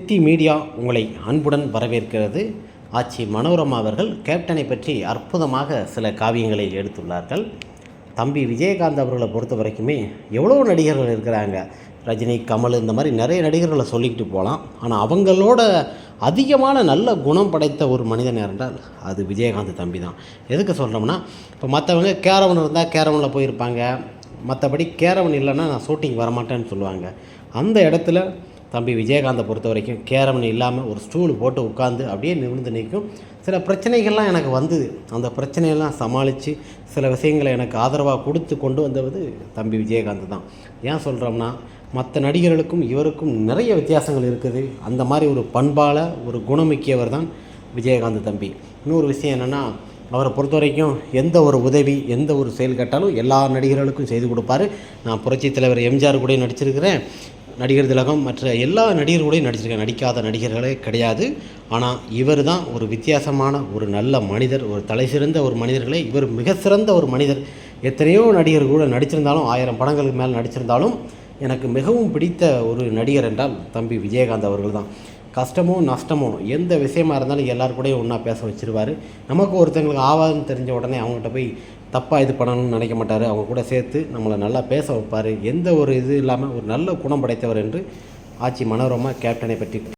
சித்தி மீடியா உங்களை அன்புடன் வரவேற்கிறது. ஆச்சி மனோரமா அவர்கள் கேப்டனை பற்றி அற்புதமாக சில காவியங்களை எடுத்துள்ளார்கள். தம்பி விஜயகாந்த் அவர்களை பொறுத்த வரைக்குமே எவ்வளோ நடிகர்கள் இருக்கிறாங்க. ரஜினி கமல் இந்த மாதிரி நிறைய நடிகர்களை சொல்லிக்கிட்டு போகலாம். ஆனால் அவங்களோட அதிகமான நல்ல குணம் படைத்த ஒரு மனிதன் என்றால் அது விஜயகாந்த் தம்பி தான். எதுக்கு சொல்கிறோம்னா இப்போ மற்றவங்க கேரவன் இருந்தால் கேரவனில் போயிருப்பாங்க. மற்றபடி கேரவன் இல்லைன்னா நான் ஷூட்டிங் வரமாட்டேன்னு சொல்லுவாங்க. அந்த இடத்துல தம்பி விஜயகாந்தை பொறுத்த வரைக்கும் கேரம்னு இல்லாமல் ஒரு ஸ்டூல் போட்டு உட்காந்து அப்படியே நிமிர்ந்து நிற்கும். சில பிரச்சனைகள்லாம் எனக்கு வந்தது. அந்த பிரச்சனையெல்லாம் சமாளித்து சில விஷயங்களை எனக்கு ஆதரவாக கொடுத்து கொண்டு வந்தது தம்பி விஜயகாந்த் தான். ஏன் சொல்கிறோம்னா மற்ற நடிகர்களுக்கும் இவருக்கும் நிறைய வித்தியாசங்கள் இருக்குது. அந்த மாதிரி ஒரு பண்பால் ஒரு குணமிக்கியவர் தான் விஜயகாந்த் தம்பி. இன்னொரு விஷயம் என்னென்னா அவரை பொறுத்த வரைக்கும் எந்த ஒரு உதவி எந்த ஒரு செயல் கேட்டாலும் எல்லா நடிகர்களுக்கும் செய்து கொடுப்பாரு. நான் புரட்சி தலைவர் எம்ஜிஆர் கூட நடிச்சிருக்கிறேன். நடிகர் திலகம் மற்ற எல்லா நடிகர்களையும் நடிச்சிருக்கேன் நடிக்காத நடிகர்களே கிடையாது. ஆனால் இவர் தான் ஒரு வித்தியாசமான ஒரு நல்ல மனிதர் ஒரு தலை சிறந்த ஒரு மனிதர்களே. இவர் மிக சிறந்த ஒரு மனிதர். எத்தனையோ நடிகர் கூட நடிச்சிருந்தாலும் ஆயிரம் படங்களுக்கு மேல் நடிச்சிருந்தாலும் எனக்கு மிகவும் பிடித்த ஒரு நடிகர் என்றால் தம்பி விஜயகாந்த் அவர்கள் தான் கஷ்டமோ நஷ்டமோ எந்த விஷயமா இருந்தாலும் எல்லார் கூடயும் ஒன்றா பேச வச்சிருவார். நமக்கு ஒருத்தங்களுக்கு ஆவாதுன்னு தெரிஞ்ச உடனே அவங்ககிட்ட போய் தப்பாக இது பண்ணணும்னு நினைக்க மாட்டார். அவங்க கூட சேர்த்து நம்மளை நல்லா பேச வைப்பார். எந்த ஒரு இது இல்லாமல் ஒரு நல்ல குணம் படைத்தவர் என்று ஆட்சி மனோரமா கேப்டனை பற்றி